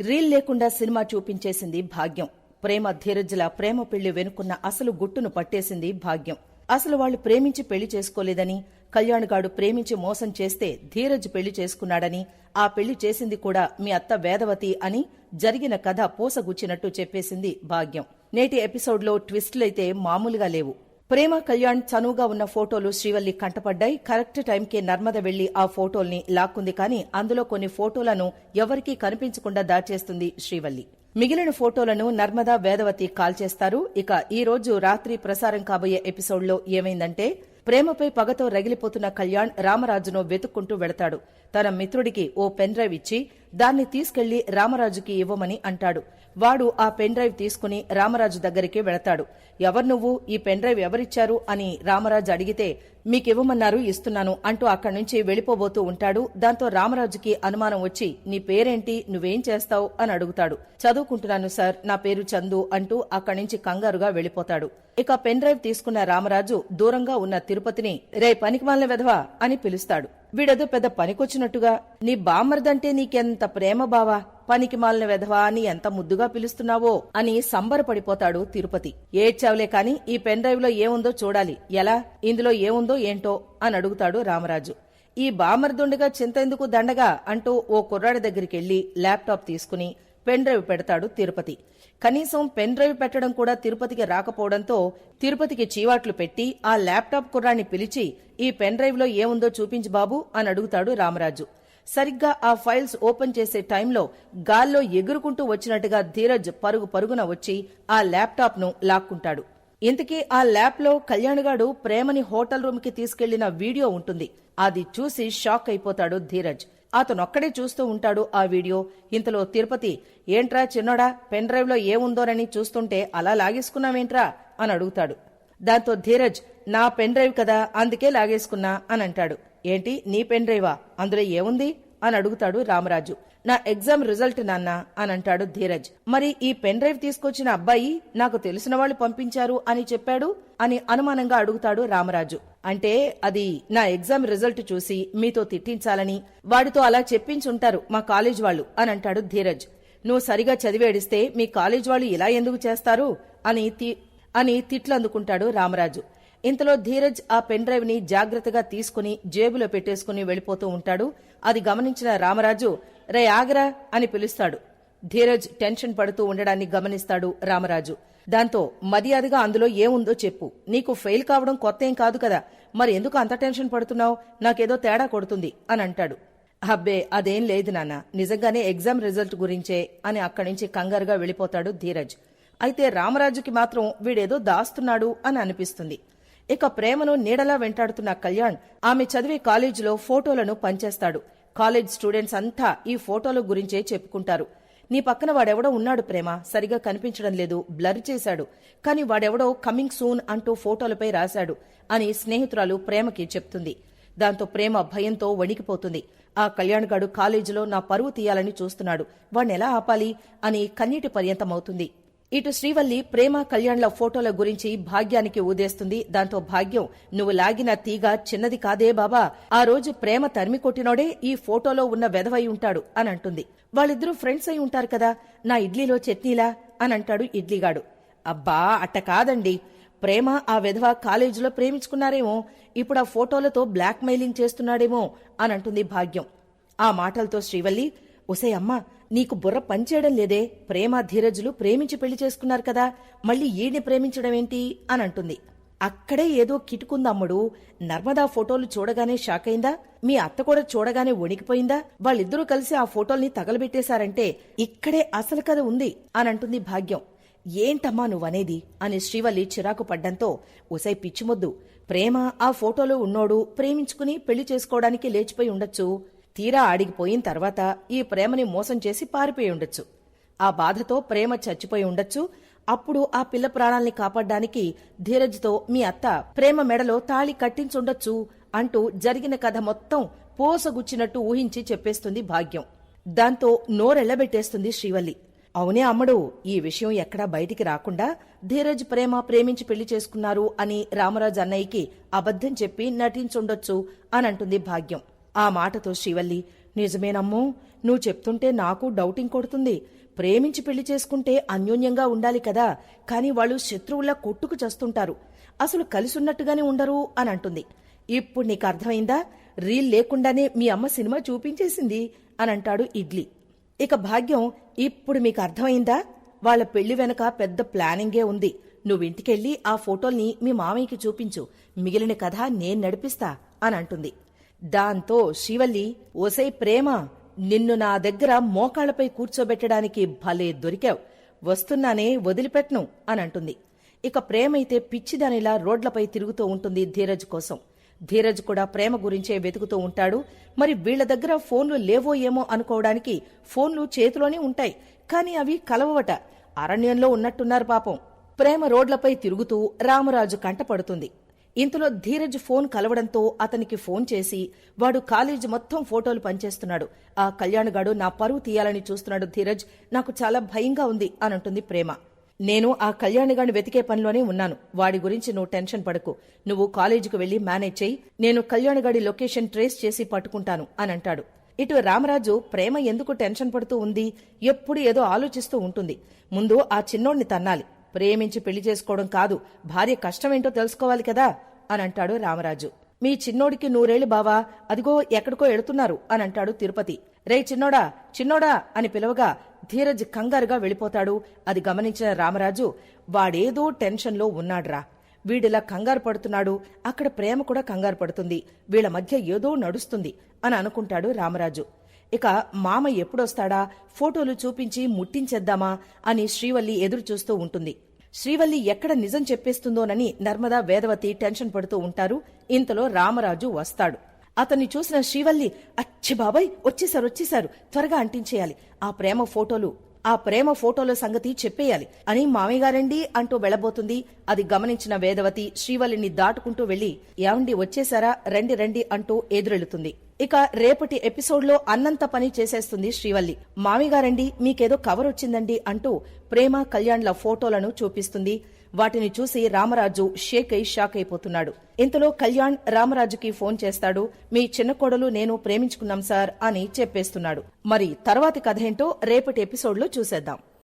Reel లేకుండా cinema చూపించేసింది భాగ్యం. ప్రేమ ధీరజ్ల ప్రేమ పెళ్ళి వెనుకున్న అసలు గుట్టును పట్టేసింది భాగ్యం. అసలు వాళ్ళు ప్రేమించి పెళ్ళి చేసుకోలేదని కళ్యాణ్గాడు ప్రేమించి మోసం చేస్తే ధీరజ్ పెళ్ళి చేసుకున్నాడని ఆ పెళ్ళి చేసింది కూడా మీ అత్త వేదవతి అని జరిగిన కథ పూసగుచ్చినట్టు చెప్పేసింది భాగ్యం. నేటి ఎపిసోడ్లో ట్విస్టులైతే మామూలుగా లేవు. ప్రేమ కళ్యాణ్ చనువుగా ఉన్న ఫోటోలు శ్రీవల్లి కంటపడ్డాయి. కరెక్ట్ టైంకే నర్మద వెళ్ళి ఆ ఫోటోల్ని లాక్కుంది కానీ అందులో కొన్ని ఫోటోలను ఎవరికీ కనిపించకుండా దాచేస్తుంది శ్రీవల్లి. మిగిలిన ఫోటోలను నర్మదా వేదవతి కాల్చేస్తారు. ఇక ఈ రోజు రాత్రి ప్రసారం కాబోయే ఎపిసోడ్లో ఏమైందంటే ప్రేమపై పగతో రగిలిపోతున్న కళ్యాణ్ రామరాజును వెతుక్కుంటూ వెళతాడు. తన మిత్రుడికి ఓ పెన్ డ్రైవ్ ఇచ్చి దాన్ని తీసుకెళ్ళి రామరాజుకి ఇవ్వమని అంటాడు. వాడు ఆ పెన్ డ్రైవ్ తీసుకుని రామరాజు దగ్గరికి వెళతాడు. ఎవరు నువ్వు? ఈ పెన్ డ్రైవ్ ఎవరిచ్చారు? అని రామరాజు అడిగితే మీకివ్వమన్నారు ఇస్తున్నాను అంటూ అక్కడి నుంచి వెళ్ళిపోబోతూ ఉంటాడు. దాంతో రామరాజుకి అనుమానం వచ్చి నీ పేరేంటి? నువ్వేం చేస్తావు? అని అడుగుతాడు. చదువుకుంటున్నాను సార్. నా పేరు చందు అంటూ అక్కడి నుంచి కంగారుగా వెళ్ళిపోతాడు ఇక పెన్ డ్రైవ్ తీసుకున్న రామరాజు దూరంగా ఉన్న తిరుపతిని రే పనికిమాలిన వెధవా? అని పిలుస్తాడు. వీడేదో పెద్ద పనికొచ్చినట్టుగా నీ బామ్మర్దంటే నీకెంత ప్రేమ బావా? పనికి మాలిన వెధవా అని ఎంత ముద్దుగా పిలుస్తున్నావో అని సంబరపడిపోతాడు తిరుపతి. ఏడ్చావులే కాని ఈ పెన్ డ్రైవ్లో ఏముందో చూడాలి. ఎలా? ఇందులో ఏముందో ఏంటో అని అడుగుతాడు రామరాజు. ఈ బామర్దుండగా చింతెందుకు దండగా? అంటూ ఓ కుర్రాడి దగ్గరికెళ్ళి ల్యాప్టాప్ తీసుకుని పెన్ డ్రైవ్ పెడతాడు తిరుపతి. కనీసం పెన్ డ్రైవ్ పెట్టడం కూడా తిరుపతికి రాకపోవడంతో తిరుపతికి చీవాట్లు పెట్టి ఆ ల్యాప్టాప్ కుర్రాన్ని పిలిచి ఈ పెన్ డ్రైవ్లో ఏముందో చూపించు బాబు అని అడుగుతాడు రామరాజు. సరిగ్గా ఆ ఫైల్స్ ఓపెన్ చేసే టైంలో గాల్లో ఎగురుకుంటూ వచ్చినట్టుగా ధీరజ్ పరుగు పరుగున వచ్చి ఆ ల్యాప్టాప్ను లాక్కుంటాడు. ఇంతకీ ఆ ల్యాబ్లో కళ్యాణ్గాడు ప్రేమని హోటల్ రూమ్కి తీసుకెళ్ళిన వీడియో ఉంటుంది. అది చూసి షాక్ అయిపోతాడు ధీరజ్. అతనొక్కడే చూస్తూ ఉంటాడు ఆ వీడియో. ఇంతలో తిరుపతి ఏంట్రా చిన్నోడా పెన్ డ్రైవ్లో ఏముందోనని చూస్తుంటే అలా లాగేసుకున్నావేంట్రా? అని అడుగుతాడు. దాంతో ధీరజ్ నా పెన్ డ్రైవ్ కదా అందుకే లాగేసుకున్నా అని అంటాడు. ఏంటి నీ పెన్ డ్రైవా? అందులో ఏముంది? అని అడుగుతాడు రామరాజు. నా ఎగ్జామ్ రిజల్ట్ నాన్న అని అంటాడు ధీరజ్. మరి ఈ పెన్ డ్రైవ్ తీసుకొచ్చిన అబ్బాయి నాకు తెలిసిన వాళ్ళు పంపించారు అని చెప్పాడు అని అనుమానంగా అడుగుతాడు రామరాజు. అంటే అది నా ఎగ్జామ్ రిజల్ట్ చూసి మీతో తిట్టించాలని వాడితో అలా చెప్పించుంటారు మా కాలేజ్ వాళ్ళు అని అంటాడు ధీరజ్. నువ్వు సరిగా చదివేడిస్తే మీ కాలేజ్ వాళ్ళు ఇలా ఎందుకు చేస్తారు అని తి- అని తిట్లు అందుకుంటాడు రామరాజు. ఇంతలో ధీరజ్ ఆ పెన్ డ్రైవ్ని జాగ్రత్తగా తీసుకుని జేబులో పెట్టేసుకుని వెళ్ళిపోతూ ఉంటాడు. అది గమనించిన రామరాజు రే ఆగరా అని పిలుస్తాడు. ధీరజ్ టెన్షన్ పడుతూ ఉండడాన్ని గమనిస్తాడు రామరాజు. దాంతో మర్యాదగా అందులో ఏముందో చెప్పు. నీకు ఫెయిల్ కావడం కొత్త ఏం కాదు కదా? మరి ఎందుకు అంత టెన్షన్ పడుతున్నావు? నాకేదో తేడా కొడుతుంది అని అంటాడు. అబ్బే అదేం లేదు నాన్న. నిజంగానే ఎగ్జామ్ రిజల్ట్ గురించే అని అక్కడి నుంచి కంగారుగా వెళ్ళిపోతాడు ధీరజ్. అయితే రామరాజుకి మాత్రం వీడేదో దాస్తున్నాడు అని అనిపిస్తుంది. ఇక ప్రేమను నీడలా వెంటాడుతున్న కళ్యాణ్ ఆమె చదివే కాలేజీలో ఫోటోలను పంచేస్తాడు. కాలేజ్ స్టూడెంట్స్ అంతా ఈ ఫోటోల గురించే చెప్పుకుంటారు. నీ పక్కన వాడెవడో ఉన్నాడు ప్రేమ. సరిగా కనిపించడం లేదు. బ్లర్ చేశాడు. కాని వాడెవడో కమింగ్ సూన్ అంటూ ఫోటోలపై రాశాడు అని స్నేహితురాలు ప్రేమకి చెప్తుంది. దాంతో ప్రేమ భయంతో వణికిపోతుంది. ఆ కళ్యాణ్గాడు కాలేజీలో నా పరువు తీయాలని చూస్తున్నాడు. వాణ్ణెలా ఆపాలి? అని కన్నీటి పర్యంతమవుతుంది. ఇటు శ్రీవల్లి ప్రేమ కళ్యాణ్ల ఫోటోల గురించి భాగ్యానికి ఊదేస్తుంది. దాంతో భాగ్యం నువ్వు లాగిన తీగ చిన్నది కాదే బాబా. ఆ రోజు ప్రేమ తరిమి కొట్టినోడే ఈ ఫోటోలో ఉన్న వెధవై ఉంటాడు అని అంటుంది వాళ్ళిద్దరూ ఫ్రెండ్స్ అయి ఉంటారు కదా నా ఇడ్లీలో చట్నీలా? అని అంటాడు ఇడ్లీగాడు. అబ్బా అట్ట కాదండి. ప్రేమ ఆ విధవ కాలేజీలో ప్రేమించుకున్నారేమో ఇప్పుడు ఆ ఫోటోలతో బ్లాక్ మెయిలింగ్ చేస్తున్నాడేమో అని అంటుంది భాగ్యం. ఆ మాటలతో శ్రీవల్లి ఒసే అమ్మా నీకు బుర్ర పనిచేయడం లేదే. ప్రేమ ధీరజులు ప్రేమించి పెళ్ళి చేసుకున్నారు కదా. మళ్ళీ ఈడ్ని ప్రేమించడం ఏంటి? అని అంటుంది. అక్కడే ఏదో కిటుకుందమ్ముడు నర్మదా ఫోటోలు చూడగానే షాక్ అయిందా? మీ అత్త కూడా చూడగానే వణికిపోయిందా? వాళ్ళిద్దరూ కలిసి ఆ ఫోటోల్ని తగలబెట్టేశారంటే ఇక్కడే అసలు కథ ఉంది అని అంటుంది భాగ్యం. ఏంటమ్మా నువ్వనేది? అని శ్రీవల్లి చిరాకు పడ్డంతో ఉసై పిచ్చిమొద్దు. ప్రేమ ఆ ఫోటోలో ఉన్నోడు ప్రేమించుకుని పెళ్ళి చేసుకోవడానికి లేచిపోయి ఉండొచ్చు. తీరా ఆడిగిపోయిన తర్వాత ఈ ప్రేమని మోసం చేసి పారిపోయి ఉండొచ్చు. ఆ బాధతో ప్రేమ చచ్చిపోయి ఉండొచ్చు. అప్పుడు ఆ పిల్ల ప్రాణాల్ని కాపాడ్డానికి ధీరజ్తో మీ అత్త ప్రేమ మెడలో తాళి కట్టించుండొచ్చు అంటూ జరిగిన కథ మొత్తం పోసగుచ్చినట్టు ఊహించి చెప్పేస్తుంది భాగ్యం. దాంతో నోరెళ్ళబెట్టేస్తుంది శ్రీవల్లి. అవునే అమ్మడు ఈ విషయం ఎక్కడా బయటికి రాకుండా ధీరజ్ ప్రేమ ప్రేమించి పెళ్ళి చేసుకున్నారు అని రామరాజు అన్నయ్యకి అబద్ధం చెప్పి నటించుండొచ్చు అని అంటుంది భాగ్యం. ఆ మాటతో శ్రీవల్లి నిజమేనమ్మో నువ్వు చెప్తుంటే నాకు డౌటింగ్ కొడుతుంది. ప్రేమించి పెళ్ళి చేసుకుంటే అన్యోన్యంగా ఉండాలి కదా కాని వాళ్ళు శత్రువులా కొట్టుకు చస్తుంటారు. అసలు కలిసున్నట్టుగానే ఉండరు అని అంటుంది. ఇప్పుడు నీకు అర్థమైందా? రీల్ లేకుండానే మీ అమ్మ సినిమా చూపించేసింది అని అంటాడు ఇడ్లీ. ఇక భాగ్యం ఇప్పుడు మీకు అర్థమైందా? వాళ్ళ పెళ్ళి వెనక పెద్ద ప్లానింగే ఉంది. నువ్వింటికెళ్ళి ఆ ఫోటోల్ని మీ మామయ్యకి చూపించు. మిగిలిన కథ నేను నడిపిస్తా అని అంటుంది. దాంతో శివల్లి ఓసై ప్రేమ నిన్ను నా దగ్గర మోకాళ్ళపై కూర్చోబెట్టడానికి భలే దొరికావు. వస్తున్నానే వదిలిపెట్టను అని అంటుంది. ఇక ప్రేమైతే పిచ్చిదానిలా రోడ్లపై తిరుగుతూ ఉంటుంది ధీరజ్ కోసం. ధీరజ్ కూడా ప్రేమ గురించే వెతుకుతూ ఉంటాడు. మరి వీళ్ళ దగ్గర ఫోన్లు లేవో ఏమో అనుకోవడానికి ఫోన్లు చేతిలోనే ఉంటాయి. కానీ అవి కలవవట. అరణ్యంలో ఉన్నట్టున్నారు పాపం. ప్రేమ రోడ్లపై తిరుగుతూ రామరాజు కంటపడుతుంది ఇంతలో ధీరజ్ ఫోన్ కలవడంతో అతనికి ఫోన్ చేసి వాడు కాలేజీ మొత్తం ఫోటోలు పనిచేస్తున్నాడు ఆ కళ్యాణగాడు నా పరువు తీయాలని చూస్తున్నాడు ధీరజ్. నాకు చాలా భయంగా ఉంది అని అంటుంది ప్రేమ. నేను ఆ కళ్యాణగాడిని వెతికే పనిలోనే ఉన్నాను. వాడి గురించి నువ్వు టెన్షన్ పడకు. నువ్వు కాలేజీకి వెళ్ళి మేనేజ్ చెయ్యి నేను కళ్యాణిగాడి లొకేషన్ ట్రేస్ చేసి పట్టుకుంటాను అని అంటాడు ఇటు రామరాజు ప్రేమ ఎందుకు టెన్షన్ పడుతూ ఉంది? ఎప్పుడు ఏదో ఆలోచిస్తూ ఉంటుంది. ముందు ఆ చిన్నోడిని తన్నాలి. ప్రేమించి పెళ్ళి చేసుకోవడం కాదు. భార్య కష్టమేంటో తెలుసుకోవాలి కదా? అని అంటాడు రామరాజు. మీ చిన్నోడికి నూరేళ్ళు బావా. అదిగో ఎక్కడికో ఎడుతున్నారు అని అంటాడు తిరుపతి. రే చిన్నోడా చిన్నోడా అని పిలవగా ధీరజ్ కంగారుగా వెళ్ళిపోతాడు. అది గమనించిన రామరాజు వాడేదో టెన్షన్లో ఉన్నాడ్రా. వీడిలా కంగారు పడుతున్నాడు. అక్కడ ప్రేమ కూడా కంగారు పడుతుంది. వీళ్ళ మధ్య ఏదో నడుస్తుంది అని అనుకుంటాడు రామరాజు. ఇక మామ ఎప్పుడొస్తాడా? ఫోటోలు చూపించి ముట్టించేద్దామా? అని శ్రీవల్లి ఎదురు చూస్తూ ఉంటుంది. శ్రీవల్లి ఎక్కడ నిజం చెప్పేస్తుందోనని నర్మదా వేదవతి టెన్షన్ పడుతూ ఉంటారు. ఇంతలో రామరాజు వస్తాడు. అతన్ని చూసిన శ్రీవల్లి అచ్చి బాబాయ్ వచ్చేసారు వచ్చేసారు త్వరగా అంటించేయాలి. ఆ ప్రేమ ఫోటోలు ఆ ప్రేమ ఫోటోల సంగతి చెప్పేయాలి. అని మామయ్య గారండి అంటూ వెళ్ళబోతుంది అది గమనించిన వేదవతి శ్రీవల్లిని దాటుకుంటూ వెళ్ళి ఏమండి వచ్చేసారా రండి రండి అంటూ ఎదురెళ్తుంది. ఇక రేపటి ఎపిసోడ్లో అన్నంత పని చేసేస్తుంది శ్రీవల్లి. మామిగారండి మీకేదో కవర్ వచ్చిందండి అంటూ ప్రేమ కళ్యాణ్ల ఫోటోలను చూపిస్తుంది. వాటిని చూసి రామరాజు షేక్ అయి షాక్ అయిపోతున్నాడు. ఇంతలో కళ్యాణ్ రామరాజుకి ఫోన్ చేస్తాడు. మీ చిన్న కోడలు నేను ప్రేమించుకున్నాం సార్ అని చెప్పేస్తున్నాడు. మరి తర్వాతి కథ ఏంటో రేపటి ఎపిసోడ్లో చూసేద్దాం.